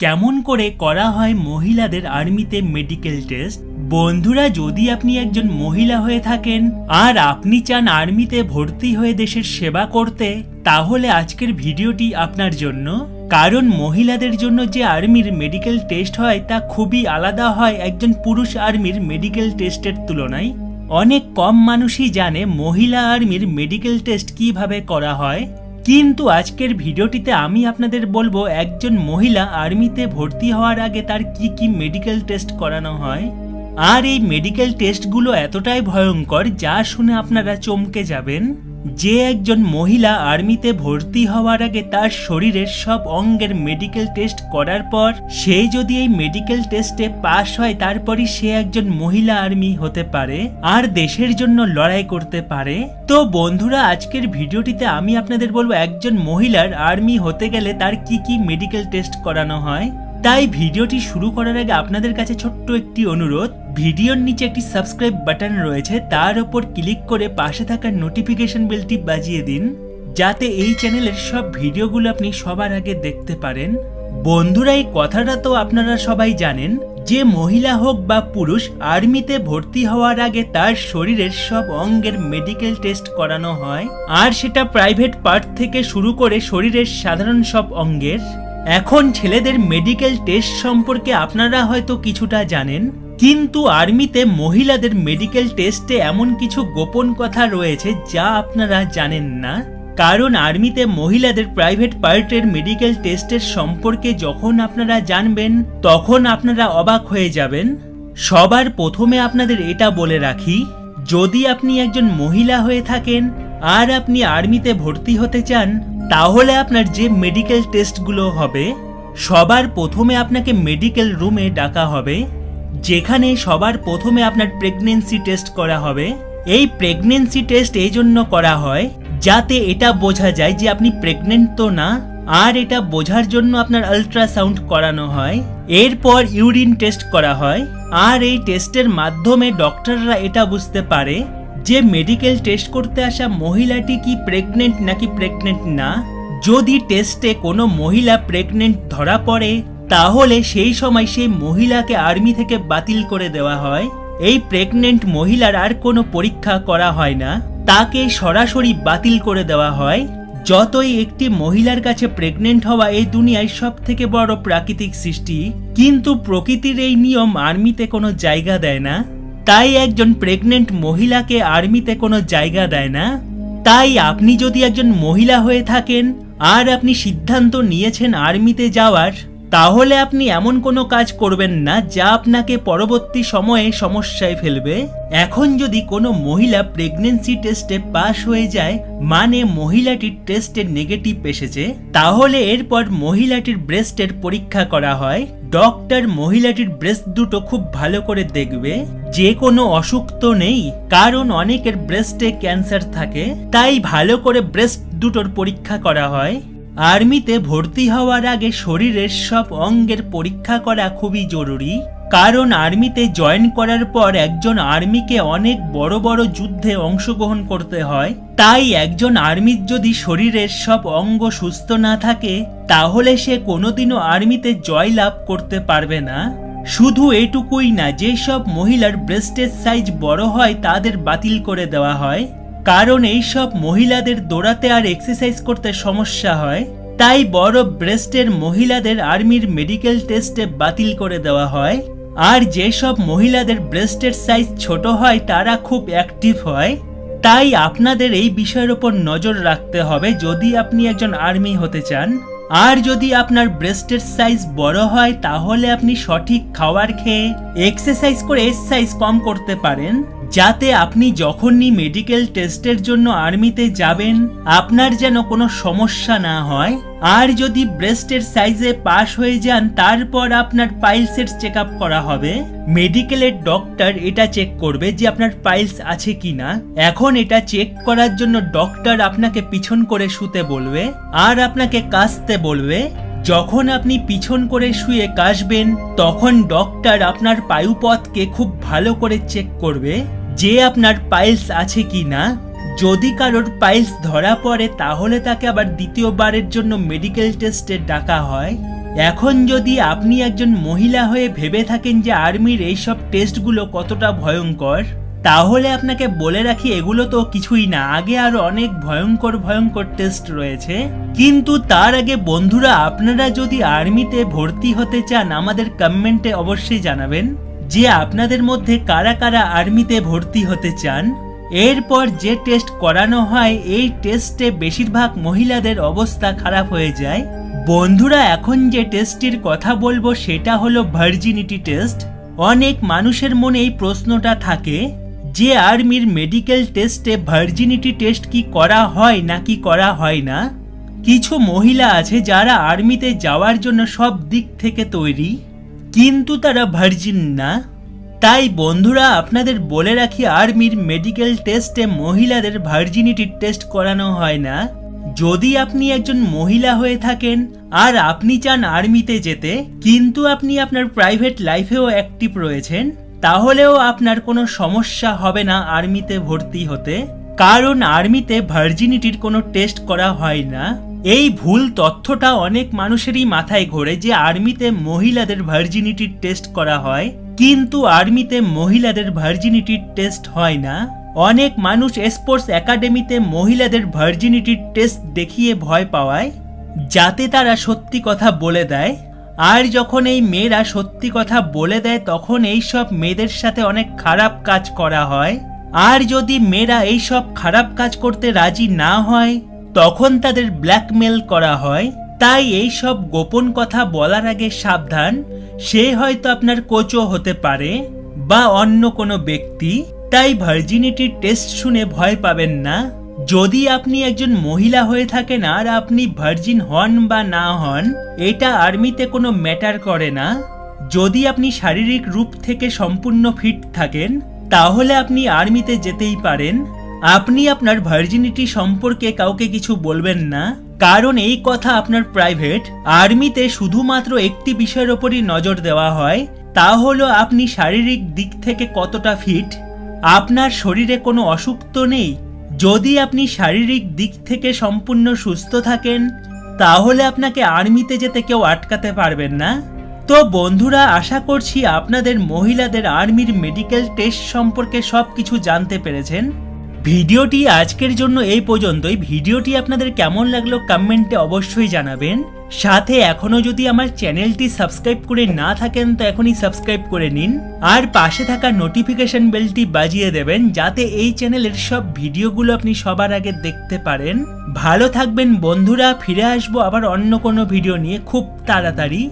কেমন করে করা হয় মহিলাদের আর্মিতে মেডিকেল টেস্ট বন্ধুরা, যদি আপনি একজন মহিলা হয়ে থাকেন আর আপনি চান আর্মিতে ভর্তি হয়ে দেশের সেবা করতে, তাহলে আজকের ভিডিওটি আপনার জন্য। কারণ মহিলাদের জন্য যে আর্মির মেডিকেল টেস্ট হয়, তা খুবই আলাদা হয় একজন পুরুষ আর্মির মেডিকেল টেস্টের তুলনায়। অনেক কম মানুষই জানে মহিলা আর্মির মেডিকেল টেস্ট কীভাবে করা হয়। কিন্তু আজকের ভিডিওটিতে আমি আপনাদের বলব, একজন মহিলা আর্মিতে ভর্তি হওয়ার আগে তার কি কি মেডিকেল টেস্ট করানো হয়? আর এই মেডিকেল টেস্টগুলো এতটাই ভয়ঙ্কর, যা শুনে আপনারা চমকে যাবেন। যে একজন মহিলা আর্মিতে ভর্তি হওয়ার আগে তার শরীরের সব অঙ্গের মেডিকেল টেস্ট করার পর, সে যদি এই মেডিকেল টেস্টে পাশ হয়, তারপরই সে একজন মহিলা আর্মি হতে পারে আর দেশের জন্য লড়াই করতে পারে। তো বন্ধুরা, আজকের ভিডিওটিতে আমি আপনাদের বলব, একজন মহিলার আর্মি হতে গেলে তার কি কি মেডিকেল টেস্ট করানো হয়? তাই ভিডিওটি শুরু করার আগে আপনাদের কাছে ছোট্ট একটি অনুরোধ, ভিডিওর নিচে একটি সাবস্ক্রাইব বাটন রয়েছে, তার উপর ক্লিক করে পাশে থাকা নোটিফিকেশন বেলটি বাজিয়ে দিন, যাতে এই চ্যানেলের সব ভিডিওগুলো আপনি সবার আগে দেখতে পারেন। বন্ধুরা, এই কথাটা তো আপনারা সবাই জানেন, যে মহিলা হোক বা পুরুষ আর্মিতে ভর্তি হওয়ার আগে তার শরীরের সব অঙ্গের মেডিকেল টেস্ট করানো হয়, আর সেটা প্রাইভেট পার্ট থেকে শুরু করে শরীরের সাধারণ সব অঙ্গের। এখন ছেলেদের মেডিকেল টেস্ট সম্পর্কে আপনারা হয়তো কিছুটা জানেন, কিন্তু আর্মিতে মহিলাদের মেডিকেল টেস্টে এমন কিছু গোপন কথা রয়েছে যা আপনারা জানেন না। কারণ আর্মিতে মহিলাদের প্রাইভেট পার্টের মেডিকেল টেস্টের সম্পর্কে যখন আপনারা জানবেন, তখন আপনারা অবাক হয়ে যাবেন। সবার প্রথমে আপনাদের এটা বলে রাখি, যদি আপনি একজন মহিলা হয়ে থাকেন, আর আপনি আর্মিতে ভর্তি হতে চান তাহলে আপনার যে মেডিকেল টেস্টগুলো হবে, সবার প্রথমে আপনাকে মেডিকেল রুমে ডাকা হবে, যেখানে সবার প্রথমে আপনার প্রেগনেন্সি টেস্ট করা হবে। এই প্রেগনেন্সি টেস্ট এই জন্য করা হয় যাতে এটা বোঝা যায় যে আপনি প্রেগনেন্ট তো না, আর এটা বোঝার জন্য আপনার আলট্রাসাউন্ড করানো হয়। এরপর ইউরিন টেস্ট করা হয়, আর এই টেস্টের মাধ্যমে ডক্টররা এটা বুঝতে পারে যে মেডিকেল টেস্ট করতে আসা মহিলাটি কি প্রেগনেন্ট নাকি প্রেগনেন্ট না? যদি টেস্টে কোনো মহিলা প্রেগনেন্ট ধরা পড়ে, তাহলে সেই সময় সেই মহিলাকে আর্মি থেকে বাতিল করে দেওয়া হয়। এই প্রেগনেন্ট মহিলার আর কোনো পরীক্ষা করা হয় না। তাকে সরাসরি বাতিল করে দেওয়া হয়। যতই একটি মহিলার কাছে প্রেগনেন্ট হওয়া এই দুনিয়ায় সব থেকে বড় প্রাকৃতিক সৃষ্টি, কিন্তু প্রকৃতির এই নিয়ম আর্মিতে কোনো জায়গা দেয় না। তাই একজন প্রেগনেন্ট মহিলাকে আর্মিতে কোনো জায়গা দেয় না। তাই আপনি যদি একজন মহিলা হয়ে থাকেন আর আপনি সিদ্ধান্ত নিয়েছেন আর্মিতে যাওয়ার, তাহলে আপনি এমন কোনো কাজ করবেন না যা আপনাকে পরবর্তী সময়ে সমস্যায় ফেলবে। এখন যদি কোনো মহিলা প্রেগনেন্সি টেস্টে পাশ হয়ে যায় মানে মহিলাটির টেস্টে নেগেটিভ এসেছে, তাহলে এরপর মহিলাটির ব্রেস্টের পরীক্ষা করা হয়। ডক্টর মহিলাটির ব্রেস্ট দুটো খুব ভালো করে দেখবে। যে কোনো অসুখ তো নেই, কারণ অনেকের ব্রেস্টে ক্যান্সার থাকে, তাই ভালো করে ব্রেস্ট দুটোর পরীক্ষা করা হয়। আর্মিতে ভর্তি হওয়ার আগে শরীরের সব অঙ্গের পরীক্ষা করা খুবই জরুরি। কারণ আর্মিতে জয়েন করার পর একজন আর্মিকে অনেক বড় বড় যুদ্ধে অংশগ্রহণ করতে হয়। তাই একজন আর্মির যদি শরীরের সব অঙ্গ সুস্থ না থাকে, তাহলে সে কোনোদিনও আর্মিতে জয়লাভ করতে পারবে না। শুধু এটুকুই না, যেসব মহিলার ব্রেস্টের সাইজ বড় হয়, তাদের বাতিল করে দেওয়া হয়। কারণ এইসব মহিলাদের দৌড়াতে আর এক্সারসাইজ করতে সমস্যা হয়। তাই বড় ব্রেস্টের মহিলাদের আর্মির মেডিকেল টেস্টে বাতিল করে দেওয়া হয়। আর যেসব মহিলাদের ব্রেস্টের সাইজ ছোট হয়, তারা খুব অ্যাক্টিভ হয়। তাই আপনাদের এই বিষয়ের ওপর নজর রাখতে হবে যদি আপনি একজন আর্মি হতে চান। আর যদি আপনার ব্রেস্টের সাইজ বড় হয়, তাহলে আপনি সঠিক খাবার খেয়ে, এক্সারসাইজ করে এক্সারসাইজ কম করতে পারেন। যাতে আপনি যখনই মেডিকেল টেস্টের জন্য আর্মিতে যাবেন, আপনার যেন কোনো সমস্যা না হয়। আর যদি ব্রেস্টের সাইজে পাস হয়ে যান, তারপর আপনার পাইলসের চেক আপ করা হবে। মেডিকেলের ডক্টর এটা চেক করবে যে আপনার পাইলস আছে কি না। এখন এটা চেক করার জন্য ডক্টর আপনাকে পিছন করে শুতে বলবে, আর আপনাকে কাশতে বলবে। যখন আপনি পিছন করে শুয়ে কাশবেন, তখন ডক্টর আপনার পায়ুপথকে খুব ভালো করে চেক করবে। যে আপনার পাইলস আছে কি না, যদি কারোর পাইলস ধরা পড়ে, তাহলে তাকে আবার দ্বিতীয়বারের জন্য মেডিকেল টেস্টে ডাকা হয়। এখন যদি আপনি একজন মহিলা হয়ে ভেবে থাকেন যে আর্মির এইসব টেস্টগুলো কতটা ভয়ঙ্কর, তাহলে আপনাকে বলে রাখি এগুলো তো কিছুই না। আগে আরও অনেক ভয়ঙ্কর ভয়ঙ্কর টেস্ট রয়েছে। কিন্তু তার আগে বন্ধুরা, আপনারা যদি আর্মিতে ভর্তি হতে চান, আমাদের কমেন্টে অবশ্যই জানাবেন। যে আপনাদের মধ্যে কারা কারা আর্মিতে ভর্তি হতে চান, এরপর যে টেস্ট করানো হয়, এই টেস্টে বেশিরভাগ মহিলাদের অবস্থা খারাপ হয়ে যায়। বন্ধুরা, এখন যে টেস্টটির কথা বলব, সেটা হলো ভার্জিনিটি টেস্ট। অনেক মানুষের মনে এই প্রশ্নটা থাকে, যে আর্মির মেডিকেল টেস্টে ভার্জিনিটি টেস্ট কি করা হয় নাকি করা হয় না? কিছু মহিলা আছে যারা আর্মিতে যাওয়ার জন্য সব দিক থেকে তৈরি। কিন্তু তারা ভার্জিন না। তাই বন্ধুরা, আপনাদের বলে রাখি, আর্মির মেডিকেল টেস্টে মহিলাদের ভার্জিনিটির টেস্ট করানো হয় না। যদি আপনি একজন মহিলা হয়ে থাকেন, আর আপনি চান আর্মিতে যেতে, কিন্তু আপনি আপনার প্রাইভেট লাইফেও অ্যাক্টিভ রয়েছেন, তাহলেও আপনার কোনো সমস্যা হবে না আর্মিতে ভর্তি হতে। কারণ আর্মিতে ভার্জিনিটির কোনো টেস্ট করা হয় না। এই ভুল তথ্যটা অনেক মানুষেরই মাথায় ঘোরে যে আর্মিতে মহিলাদের ভার্জিনিটির টেস্ট করা হয়, কিন্তু আর্মিতে মহিলাদের ভার্জিনিটির টেস্ট হয় না। অনেক মানুষ স্পোর্টস একাডেমিতে মহিলাদের ভার্জিনিটির টেস্ট দেখিয়ে ভয় পাওয়ায়, যাতে তারা সত্যি কথা বলে দেয়। আর যখন এই মেয়েরা সত্যি কথা বলে দেয়, তখন এই সব মেয়েদের সাথে অনেক খারাপ কাজ করা হয়। আর যদি মেয়েরা এই সব খারাপ কাজ করতে রাজি না হয় তখন তাদের ব্ল্যাকমেল করা হয়। তাই এই সব গোপন কথা বলার আগে সাবধান, সে হয়তো আপনার কোচও হতে পারে বা অন্য কোনো ব্যক্তি। তাই ভার্জিনিটির টেস্ট শুনে ভয় পাবেন না। যদি আপনি একজন মহিলা হয়ে থাকেন আর আপনি ভার্জিন হন বা না হন, এটা আর্মিতে কোনো ম্যাটার করে না। যদি আপনি শারীরিক রূপ থেকে সম্পূর্ণ ফিট থাকেন, তাহলে আপনি আর্মিতে যেতেই পারেন। আপনি আপনার ভার্জিনিটি সম্পর্কে কাউকে কিছু বলবেন না, কারণ এই কথা আপনার প্রাইভেট আর্মিতে শুধুমাত্র একটি বিষয়ের ওপরই নজর দেওয়া হয়, তা হলো আপনি শারীরিক দিক থেকে কতটা ফিট আপনার শরীরে কোনো অসুখ তো নেই, যদি আপনি শারীরিক দিক থেকে সম্পূর্ণ সুস্থ থাকেন, তাহলে আপনাকে আর্মিতে যেতে কেউ আটকাতে পারবেন না। তো বন্ধুরা, আশা করছি আপনাদের মহিলাদের আর্মির মেডিকেল টেস্ট সম্পর্কে সব কিছু জানতে পেরেছেন। ভিডিওটি আজকের জন্য এই পর্যন্তই। ভিডিওটি আপনাদের কেমন লাগল কমেন্টে অবশ্যই জানাবেন। সাথে এখনও যদি আমার চ্যানেলটি সাবস্ক্রাইব করে না থাকেন, তো এখনই সাবস্ক্রাইব করে নিন। আর পাশে থাকা নোটিফিকেশন বেলটি বাজিয়ে দেবেন, যাতে এই চ্যানেলের সব ভিডিওগুলো আপনি সবার আগে দেখতে পারেন। ভালো থাকবেন বন্ধুরা, ফিরে আসব আবার অন্য কোনো ভিডিও নিয়ে খুব তাড়াতাড়ি।